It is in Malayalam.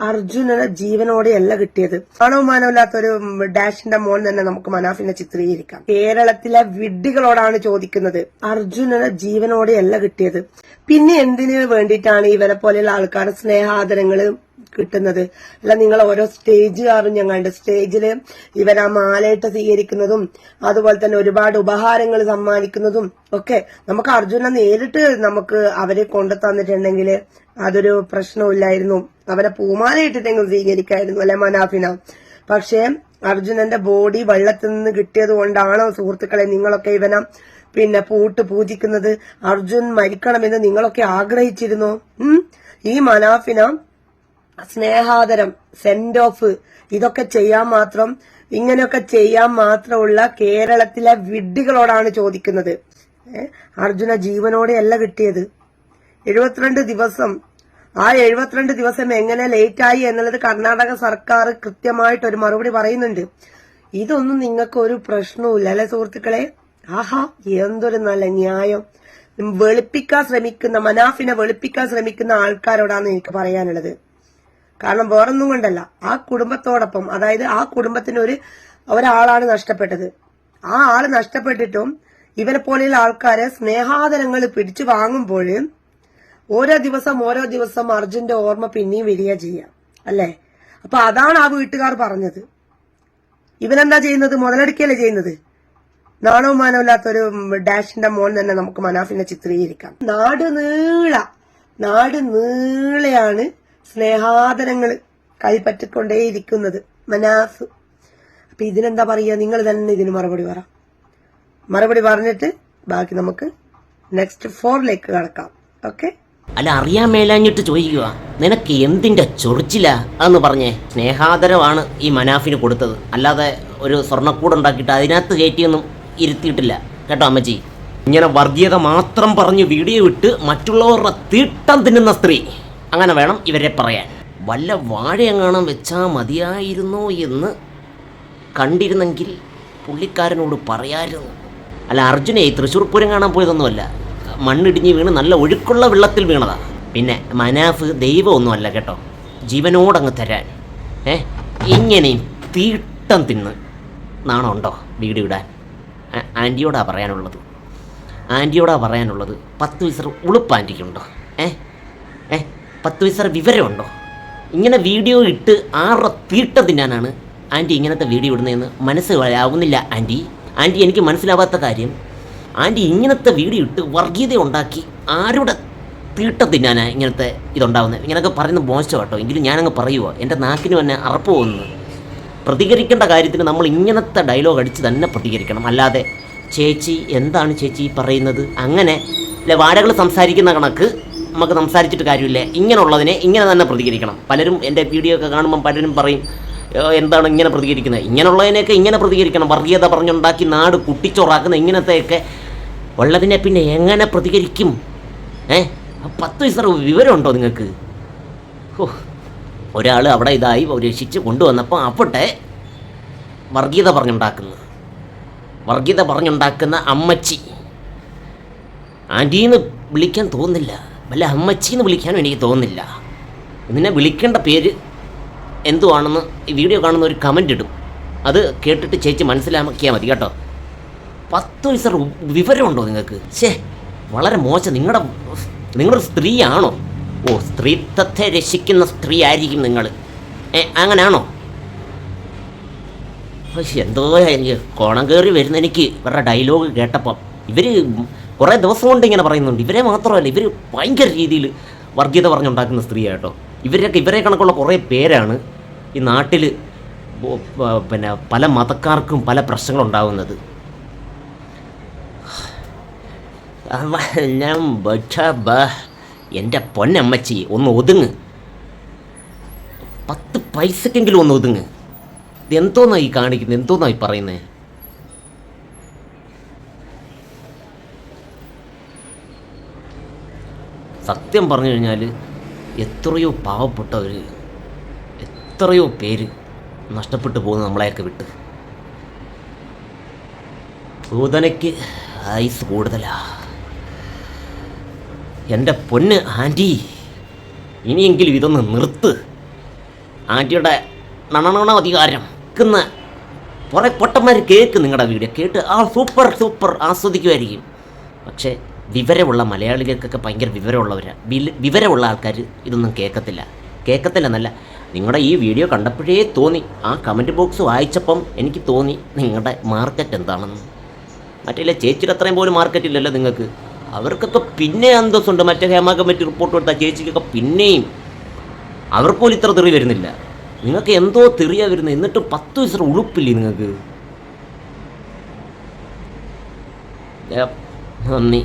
അർജുനന് ജീവനോടെയല്ല കിട്ടിയത്. ആണോ മാനമില്ലാത്ത ഒരു ഡാഷിന്റെ മോൻ തന്നെ നമുക്ക് മനാഫിനെ ചിത്രീകരിക്കാം. കേരളത്തിലെ വിഡ്ഢികളോടാണ് ചോദിക്കുന്നത്. അർജുനന് ജീവനോടെയല്ല കിട്ടിയത്. പിന്നെ എന്തിനു വേണ്ടിയിട്ടാണ് ഇവരെ പോലെയുള്ള ആൾക്കാർ സ്നേഹാദരങ്ങൾ കിട്ടുന്നത്. അല്ല നിങ്ങൾ ഓരോ സ്റ്റേജ് ഞങ്ങളുടെ സ്റ്റേജിൽ ആ മാലയിട്ട് സ്വീകരിക്കുന്നതും അതുപോലെ തന്നെ ഒരുപാട് ഉപഹാരങ്ങൾ സമ്മാനിക്കുന്നതും ഒക്കെ നമുക്ക് അർജുന നേരിട്ട് നമുക്ക് അവരെ കൊണ്ടു തന്നിട്ടുണ്ടെങ്കിൽ അതൊരു പ്രശ്നമില്ലായിരുന്നു അവരെ പൂമാല ഇട്ടിട്ടെങ്കിലും സ്വീകരിക്കായിരുന്നു അല്ലെ മനാഫിന? പക്ഷേ അർജുനന്റെ ബോഡി വെള്ളത്തിൽ നിന്ന് കിട്ടിയത് കൊണ്ടാണോ സുഹൃത്തുക്കളെ നിങ്ങളൊക്കെ ഇവനെ പിന്നെ പൂട്ട് പൂജിക്കുന്നത്? അർജുൻ മരിക്കണമെന്ന് നിങ്ങളൊക്കെ ആഗ്രഹിച്ചിരുന്നോ? ഈ മനാഫിന സ്നേഹാദരം സെൻഡ് ഓഫ് ഇതൊക്കെ ചെയ്യാൻ മാത്രം ഇങ്ങനെയൊക്കെ ചെയ്യാൻ മാത്രമുള്ള കേരളത്തിലെ വിഡ്ഢികളോടാണ് ചോദിക്കുന്നത്? അർജുന ജീവനോടെയല്ല കിട്ടിയത്. എഴുപത്തിരണ്ട് ദിവസം. ആ എഴുപത്തിരണ്ട് ദിവസം എങ്ങനെ ലേറ്റായി എന്നുള്ളത് കർണാടക സർക്കാർ കൃത്യമായിട്ട് ഒരു മറുപടി പറയുന്നുണ്ട്. ഇതൊന്നും നിങ്ങൾക്ക് ഒരു പ്രശ്നവുമില്ല അല്ലെ സുഹൃത്തുക്കളെ? ആഹാ എന്തൊരു നല്ല ന്യായം. വെളുപ്പിക്കാൻ ശ്രമിക്കുന്ന മനാഫിനെ വെളുപ്പിക്കാൻ ശ്രമിക്കുന്ന ആൾക്കാരോടാണ് എനിക്ക് പറയാനുള്ളത്. കാരണം വേറൊന്നും കൊണ്ടല്ല. ആ കുടുംബത്തോടൊപ്പം അതായത് ആ കുടുംബത്തിന് ഒരു ഒരാളാണ് നഷ്ടപ്പെട്ടത്. ആ ആൾ നഷ്ടപ്പെട്ടിട്ടും ഇവരെ പോലെയുള്ള ആൾക്കാരെ സ്നേഹാദരങ്ങൾ പിടിച്ചു വാങ്ങുമ്പോൾ ഓരോ ദിവസം ഓരോ ദിവസം അർജുന്റെ ഓർമ്മ പിന്നെയും വരിക ചെയ്യാം. അല്ലേ? അപ്പൊ അതാണ് ആ വീട്ടുകാർ പറഞ്ഞത്. ഇവനെന്താ ചെയ്യുന്നത്? മുതലെടുക്കല്ലേ ചെയ്യുന്നത്? നാണവും മാനമില്ലാത്തൊരു ഡാഷിന്റെ മോൻ തന്നെ നമുക്ക് മനാഫിനെ ചിത്രീകരിക്കാം. നാട് നീള. നാട് നീളയാണ് സ്നേഹാദരങ്ങൾ കൈപ്പറ്റിക്കൊണ്ടേയിരിക്കുന്നത് മനാസ് അപ്പൊ ഇതിനെന്താ പറയുക? നിങ്ങൾ തന്നെ ഇതിന് മറുപടി പറ. മറുപടി പറഞ്ഞിട്ട് ബാക്കി നമുക്ക് നെക്സ്റ്റ് ഫോറിലേക്ക് കടക്കാം. ഓക്കെ അല്ല അറിയാൻ മേലാഞ്ഞിട്ട് ചോദിക്കുക. നിനക്ക് എന്തിന്റെ ചൊറിച്ചില എന്ന് പറഞ്ഞേ. സ്നേഹാദരമാണ് ഈ മനാഫിന് കൊടുത്തത്. അല്ലാതെ ഒരു സ്വർണക്കൂടുണ്ടാക്കിയിട്ട് അതിനകത്ത് കയറ്റിയൊന്നും ഇരുത്തിയിട്ടില്ല. കേട്ടോ അമ്മച്ചി? ഇങ്ങനെ വർഗീയത മാത്രം പറഞ്ഞ് വീഡിയോ ഇട്ട് മറ്റുള്ളവരുടെ തീട്ടം തിന്നുന്ന സ്ത്രീ. അങ്ങനെ വേണം ഇവരെ പറയാൻ. വല്ല വാഴയെങ്ങാണം വെച്ചാൽ മതിയായിരുന്നോ എന്ന് കണ്ടിരുന്നെങ്കിൽ പുള്ളിക്കാരനോട് പറയായിരുന്നു. അല്ല അർജുനെ തൃശ്ശൂർ പൂരം കാണാൻ പോയതൊന്നുമല്ല. മണ്ണിടിഞ്ഞ് വീണ് നല്ല ഒഴുക്കുള്ള വെള്ളത്തിൽ വീണതാണ് പിന്നെ മനാഫ് ദൈവമൊന്നുമല്ല കേട്ടോ. ജീവനോടങ്ങ് തരാൻ. ഏ? ഇങ്ങനെയും തീട്ടം തിന്ന് നാണമുണ്ടോ വീട് ഇടാൻ ആന്റിയോടാ പറയാനുള്ളത്. ആന്റിയോടാ പറയാനുള്ളത് പത്ത് വിസർ ഉളുപ്പ് ആന്റിക്കുണ്ടോ ഏഹ് പത്ത് വയസ്സര വിവരമുണ്ടോ? ഇങ്ങനെ വീഡിയോ ഇട്ട് ആറ് തീട്ടം തിന്നാനാണ് ആന്റി ഇങ്ങനത്തെ വീഡിയോ ഇടുന്നതെന്ന് മനസ്സിലാവുന്നില്ല ആന്റി ആന്റി എനിക്ക് മനസ്സിലാവാത്ത കാര്യം. ആന്റി ഇങ്ങനത്തെ വീഡിയോ ഇട്ട് വർഗീയത ഉണ്ടാക്കി ആരുടെ തീട്ടം തിന്നാനാ ഇങ്ങനത്തെ ഇതുണ്ടാവുന്നത്? ഇങ്ങനെയൊക്കെ പറയുന്നത് മോശം കേട്ടോ എങ്കിലും ഞാനങ്ങ് പറയുമോ എന്റെ നാക്കിന് തന്നെ അറപ്പ് പോകുന്നു പ്രതികരിക്കേണ്ട കാര്യത്തിന് നമ്മൾ ഇങ്ങനത്തെ ഡയലോഗ് അടിച്ച് തന്നെ പ്രതികരിക്കണം. അല്ലാതെ ചേച്ചി എന്താണ് ചേച്ചി പറയുന്നത്? അങ്ങനെ അല്ലെ വാടകൾ സംസാരിക്കുന്ന കണക്ക് നമുക്ക് സംസാരിച്ചിട്ട് കാര്യമില്ല. ഇങ്ങനെയുള്ളതിനെ ഇങ്ങനെ തന്നെ പ്രതികരിക്കണം. പലരും എന്റെ വീഡിയോ ഒക്കെ കാണുമ്പം പലരും പറയും എന്താണ് ഇങ്ങനെ പ്രതികരിക്കുന്നത്? ഇങ്ങനെയുള്ളതിനെയൊക്കെ ഇങ്ങനെ പ്രതികരിക്കണം. വർഗീയത പറഞ്ഞുണ്ടാക്കി നാട് കുട്ടിച്ചോറാക്കുന്ന ഇങ്ങനത്തെയൊക്കെ. ഉള്ളതിനെ പിന്നെ എങ്ങനെ പ്രതികരിക്കും? ഏ? പത്ത് വയസ്സ് വിവരമുണ്ടോ നിങ്ങൾക്ക്? ഓ ഒരാൾ അവിടെ ഇതായി രക്ഷിച്ച് കൊണ്ടുവന്നപ്പോൾ അവിടെ വർഗീയത പറഞ്ഞുണ്ടാക്കുന്നു വർഗീയത പറഞ്ഞുണ്ടാക്കുന്ന അമ്മച്ചി. ആന്റീന്ന് വിളിക്കാൻ തോന്നുന്നില്ല. വല്ല അമ്മച്ചിന്ന് വിളിക്കാനും എനിക്ക് തോന്നുന്നില്ല. നിന്നെ വിളിക്കേണ്ട പേര് എന്തുവാണെന്ന് ഈ വീഡിയോ കാണുന്ന ഒരു കമന്റ് ഇടും. അത് കേട്ടിട്ട് ചേച്ചി മനസ്സിലാക്കിയാൽ മതി കേട്ടോ. പത്ത് വയസ്സർ വിവരമുണ്ടോ നിങ്ങൾക്ക് ശേ വളരെ മോശം. നിങ്ങളുടെ നിങ്ങളൊരു സ്ത്രീയാണോ? ഓ സ്ത്രീത്വത്തെ രക്ഷിക്കുന്ന സ്ത്രീ ആയിരിക്കും നിങ്ങൾ അങ്ങനെയാണോ പക്ഷെ എന്തോ എനിക്ക് കോണം കയറി വരുന്ന എനിക്ക് ഇവരുടെ ഡയലോഗ് കേട്ടപ്പം. ഇവർ കുറേ ദിവസം കൊണ്ട് ഇങ്ങനെ പറയുന്നുണ്ട്. ഇവരെ മാത്രമല്ല ഇവർ ഭയങ്കര രീതിയിൽ വർഗീയത പറഞ്ഞുണ്ടാക്കുന്ന സ്ത്രീയാട്ടോ. ഇവരൊക്കെ ഇവരെ കണക്കുള്ള കുറേ പേരാണ് ഈ നാട്ടിൽ പിന്നെ പല മതക്കാർക്കും പല പ്രശ്നങ്ങളുണ്ടാകുന്നത് എന്റെ പൊന്നമ്മച്ചി ഒന്ന് ഒതുങ്ങ്. പത്ത് പൈസക്കെങ്കിലും ഒന്ന് ഒതുങ്ങ്. ഇത് എന്തോന്നാ ഈ കാണിക്കുന്നത്? എന്തോന്നായി പറയുന്നത്? സത്യം പറഞ്ഞു കഴിഞ്ഞാൽ എത്രയോ പാവപ്പെട്ടവർ എത്രയോ പേര് നഷ്ടപ്പെട്ടു പോകുന്നു നമ്മളെയൊക്കെ വിട്ട്. ഭൂതനയ്ക്ക് ആയുസ് കൂടുതലാ. എന്റെ പൊന്ന് ആന്റി ഇനിയെങ്കിലും ഇതൊന്ന് നിർത്ത്. ആന്റിയുടെ നണണണ അധികാരം കേൾക്കുന്ന കുറേ പൊട്ടന്മാർ കേൾക്ക് നിങ്ങളുടെ വീഡിയോ കേട്ട് ആ സൂപ്പർ സൂപ്പർ ആസ്വദിക്കുമായിരിക്കും പക്ഷേ വിവരമുള്ള മലയാളികൾക്കൊക്കെ ഭയങ്കര വിവരമുള്ളവരാണ് വിവരമുള്ള ആൾക്കാർ ഇതൊന്നും കേൾക്കത്തില്ല. കേൾക്കത്തില്ലെന്നല്ല നിങ്ങളുടെ ഈ വീഡിയോ കണ്ടപ്പോഴേ തോന്നി. ആ കമന്റ് ബോക്സ് വായിച്ചപ്പം എനിക്ക് തോന്നി നിങ്ങളുടെ മാർക്കറ്റ് എന്താണെന്ന്. മറ്റേ ചേച്ചിയുടെ അത്രയും പോലും മാർക്കറ്റ് ഇല്ലല്ലോ നിങ്ങൾക്ക്. അവർക്കൊക്കെ പിന്നെ അന്തസ്സുണ്ട്. മറ്റേ ഹേമ കമ്മിറ്റി റിപ്പോർട്ട് കൊടുത്ത ചേച്ചിക്കൊക്കെ പിന്നെയും. അവർക്ക് പോലും ഇത്ര തെറി വരുന്നില്ല. നിങ്ങൾക്ക് എന്തോ തെറിയാ വരുന്നത്. എന്നിട്ടും പത്ത് വയസ്സര ഉളുപ്പില്ലേ നിങ്ങൾക്ക്? നന്ദി.